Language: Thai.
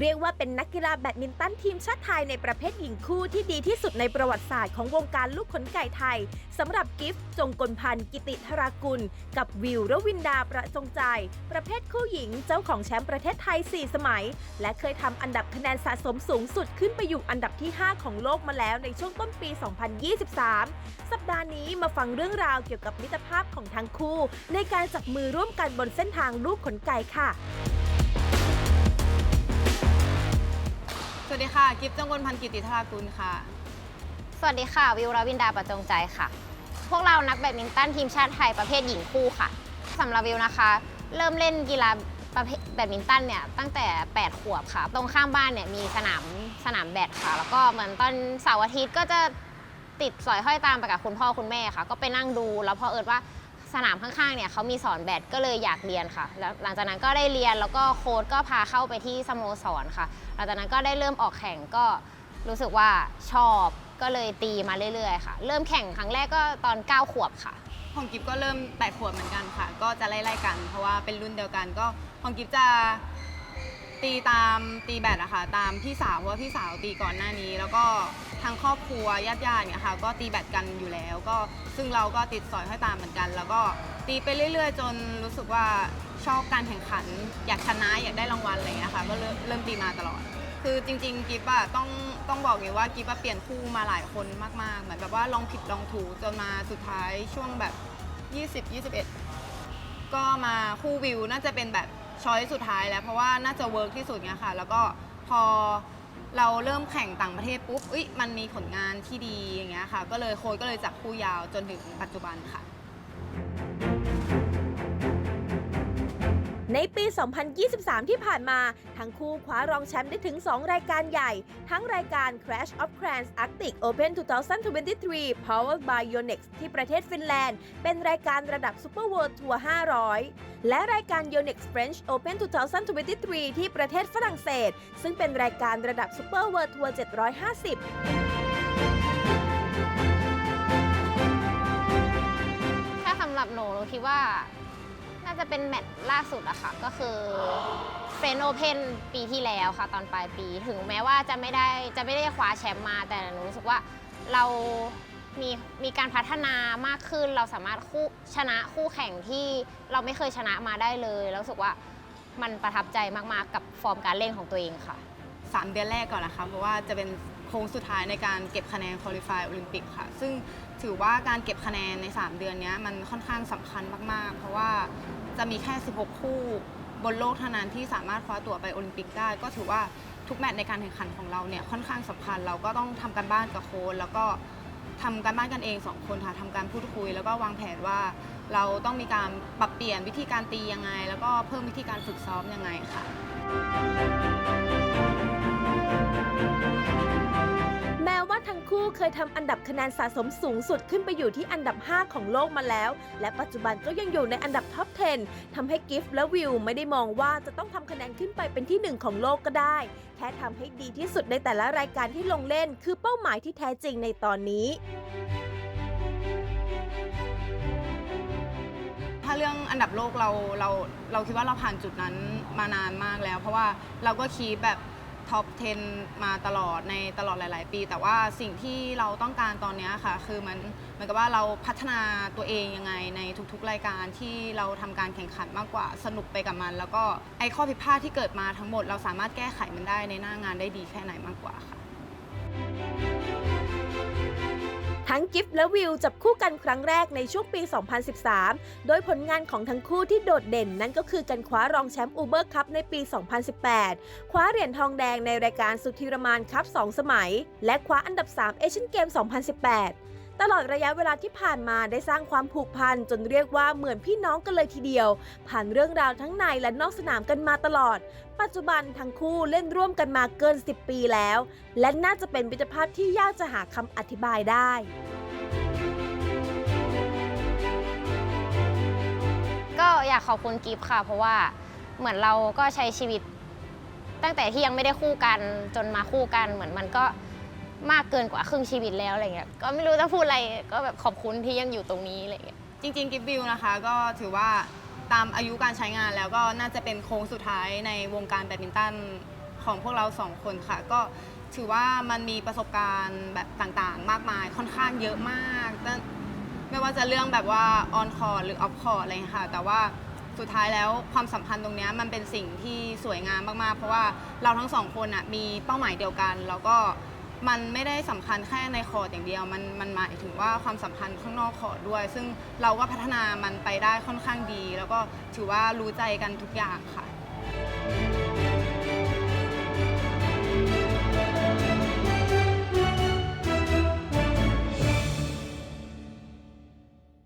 เรียกว่าเป็นนักกีฬาแบดมินตันทีมชาติไทยในประเภทหญิงคู่ที่ดีที่สุดในประวัติศาสตร์ของวงการลูกขนไก่ไทยสำหรับกิฟต์จงกลพันธ์กิติธรากุล กับวิวรวินดาประจงใจ ประเภทคู่หญิงเจ้าของแชมป์ประเทศไทย 4 สมัย และเคยทำอันดับคะแนนสะสมสูงสุดขึ้นไปอยู่อันดับที่ 5 ของโลกมาแล้วในช่วงต้นปี 2023 สัปดาห์นี้มาฟังเรื่องราวเกี่ยวกับมิตรภาพของทั้งคู่ ในการจับมือร่วมกันบนเส้นทางลูกขนไก่ค่ะ วัสดีค่ะ กิฟต์จงกลพันกิติธารกุลค่ะ สวัสดีค่ะ วิวราวินดาประจงใจค่ะ พวกเรานักแบดมินตันทีมชาติไทยประเภทหญิงคู่ค่ะสำหรับวิวนะคะ เริ่มเล่นกีฬาประเภทแบดมินตันเนี่ยตั้งแต่ 8 ขวบค่ะ ตรงข้างบ้านเนี่ยมีสนามสนามแบดค่ะ แล้วก็เหมือนตอนเสาร์อาทิตย์ก็จะติดสอยห้อยตามไปกับคุณพ่อคุณแม่ค่ะ ก็ไปนั่งดู แล้วพอเอิดว่า สนามข้างๆเนี่ยเขามีสอนแบดก็เลยอยากเรียนค่ะ แล้วหลังจากนั้นก็ได้เรียนแล้วก็โค้ชก็พาเข้าไปที่สโมสรค่ะ หลังจากนั้นก็ได้เริ่มออกแข่งก็รู้สึกว่าชอบก็เลยตีมาเรื่อยๆค่ะ เริ่มแข่งครั้งแรกก็ตอน 9 ขวบค่ะ ของกิฟก็เริ่มแปดขวบเหมือนกันค่ะ ก็จะไล่ๆกัน เพราะว่าเป็นรุ่นเดียวกันก็ของกิฟจะตีตามตีแบดอะค่ะ ตามพี่สาวเพราะว่าพี่สาวตีก่อนหน้านี้แล้วก็ ทางครอบครัวญาติๆเนี่ยค่ะก็ตีแบดกันอยู่แล้ว ก็ซึ่งเราก็ติดสอยห้อยตามเหมือนกัน แล้วก็ตีไปเรื่อย ๆ จนรู้สึกว่าชอบการแข่งขัน อยากชนะอยากได้รางวัลอะไรอย่างเงี้ยค่ะก็เริ่มเริ่มตีมาตลอด คือจริง ๆ กิฟอะต้องต้องบอกเลยว่ากิฟอะเปลี่ยนคู่มาหลายคนมากๆ เหมือนแบบว่าลองผิดลองถูกจนมาสุดท้ายช่วงแบบ 20 21 ก็มาคู่วิวน่าจะเป็นแบบช้อยสุดท้ายแล้วเพราะว่าน่าจะเวิร์กที่สุดเงี้ยค่ะ แล้วก็พอ เราเริ่มแข่งต่างประเทศปุ๊บเอ้ยมันมีผลงานที่ดีอย่างเงี้ยค่ะ ก็เลยโค้ชก็เลยจับคู่ยาวจนถึงปัจจุบันค่ะ ในปี 2023 ที่ผ่านมา ทั้งคู่คว้ารองแชมป์ได้ถึง 2 รายการใหญ่ ทั้งรายการ Crash of Clans Arctic Open 2023 Powered by Yonex ที่ประเทศฟินแลนด์ เป็นรายการระดับ Super World Tour 500 และรายการ Yonex French Open 2023 ที่ประเทศฝรั่งเศส ซึ่งเป็นรายการระดับ Super World Tour 750ถ้าสำหรับหนูหนูคิดว่า น่าจะเป็นแมตช์ล่าสุดอะค่ะ ก็คือเฟรนโอเพนปีที่แล้วค่ะ ตอนปลายปี ถึงแม้ว่าจะไม่ได้จะไม่ได้คว้าแชมป์มาแต่หนูรู้สึกว่าเรามีมีการพัฒนามากขึ้นเราสามารถคู่ชนะคู่แข่งที่เราไม่เคยชนะมาได้เลยแล้วรู้สึกว่ามันประทับใจมากๆ กับฟอร์มการเล่นของตัวเองค่ะ 3 เดือนแรกก่อนนะคะเพราะว่าจะเป็น ค้งสุดท้ายในการเก็บคะแนนคุริฟายโอลิมปิกค่ะ ซึ่งถือว่าการเก็บคะแนนใน 3 เดือนนี้มันค่อนข้างสำคัญมาก ๆ เพราะว่าจะมีแค่ 16 คู่บนโลกเท่านั้นที่สามารถคว้าตั๋วไปโอลิมปิกได้ ก็ถือว่าทุกแมตช์ในการแข่งขันของเราเนี่ยค่อนข้างสำคัญ เราก็ต้องทำการบ้านกับโค้ชแล้วก็ทำการบ้านกันเองสองคนค่ะทำการพูดคุย แล้วก็วางแผนว่าเราต้องมีการปรับเปลี่ยนวิธีการตียังไง แล้วก็เพิ่มวิธีการฝึกซ้อมยังไงค่ะ คู่เคยทำอันดับคะแนนสะสมสูงสุดขึ้นไปอยู่ที่อันดับ 5 ของโลกมาแล้ว และปัจจุบันก็ยังอยู่ในอันดับท็อป 10 ทำให้กิฟต์และวิวไม่ได้มองว่าจะต้องทำคะแนนขึ้นไปเป็นที่หนึ่งของโลกก็ได้ แค่ทำให้ดีที่สุดในแต่ละรายการที่ลงเล่น คือเป้าหมายที่แท้จริงในตอนนี้ถ้าเรื่องอันดับโลกเราเราเราคิดว่าเราผ่านจุดนั้นมานานมากแล้ว เพราะว่าเราก็คีแบบ ท็อป 10 มาตลอดในตลอดหลาย ๆ ปี แต่ว่าสิ่งที่เราต้องการตอนนี้ค่ะ คือมันเหมือนกับว่าเราพัฒนาตัวเองยังไงในทุก ๆ รายการที่เราทำการแข่งขันมากกว่าสนุกไปกับมัน แล้วก็ไอ้ข้อผิดพลาดที่เกิดมาทั้งหมด เราสามารถแก้ไขมันได้ในหน้างานได้ดีแค่ไหนมากกว่าค่ะ ทั้งกิฟต์และวิวจับคู่กันครั้งแรกในช่วงปี 2013 โดยผลงานของทั้งคู่ที่โดดเด่นนั่นก็คือการคว้ารองแชมป์อูเบอร์คัพในปี 2018 คว้าเหรียญทองแดงในรายการสุธีรมานคัพ2สมัย และคว้าอันดับ 3 เอเชียนเกม 2018 ตลอดระยะเวลาที่ผ่านมาได้สร้างความผูกพันจนเรียกว่าเหมือนพี่น้องกันเลยทีเดียว ผ่านเรื่องราวทั้งในและนอกสนามกันมาตลอด ปัจจุบันทั้งคู่เล่นร่วมกันมาเกิน 10 ปีแล้ว และน่าจะเป็นมิตรภาพที่ยากจะหาคำอธิบายได้ก็อยากขอบคุณกิฟต์ค่ะ เพราะว่าเหมือนเราก็ใช้ชีวิต ตั้งแต่ที่ยังไม่ได้คู่กันจนมาคู่กันเหมือนมันก็ มากเกินกว่าครึ่งชีวิตแล้วอะไรเงี้ยก็ไม่รู้จะพูดอะไรก็แบบขอบคุณที่ยังอยู่ตรงนี้อะไรเงี้ยจริงๆกิฟบิลนะคะก็ถือว่าตามอายุการใช้งานแล้วก็น่าจะเป็นโค้งสุดท้ายในวงการแบดมินตันของพวกเราสองคนค่ะ ก็ถือว่ามันมีประสบการณ์แบบต่างๆ มากมายค่อนข้างเยอะมาก ไม่ว่าจะเรื่องแบบว่าออนคอร์หรือออฟคอร์อะไรค่ะ แต่ว่าสุดท้ายแล้วความสัมพันธ์ตรงนี้มันเป็นสิ่งที่สวยงามมากๆ เพราะว่าเราทั้งสองคนอะมีเป้าหมายเดียวกัน แล้วก็ มันไม่ได้สำคัญแค่ในคอร์ดอย่างเดียว มันมันหมายถึงว่าความสัมพันธ์ข้างนอกคอร์ดด้วย ซึ่งเราก็พัฒนามันไปได้ค่อนข้างดี แล้วก็ถือว่ารู้ใจกันทุกอย่างค่ะ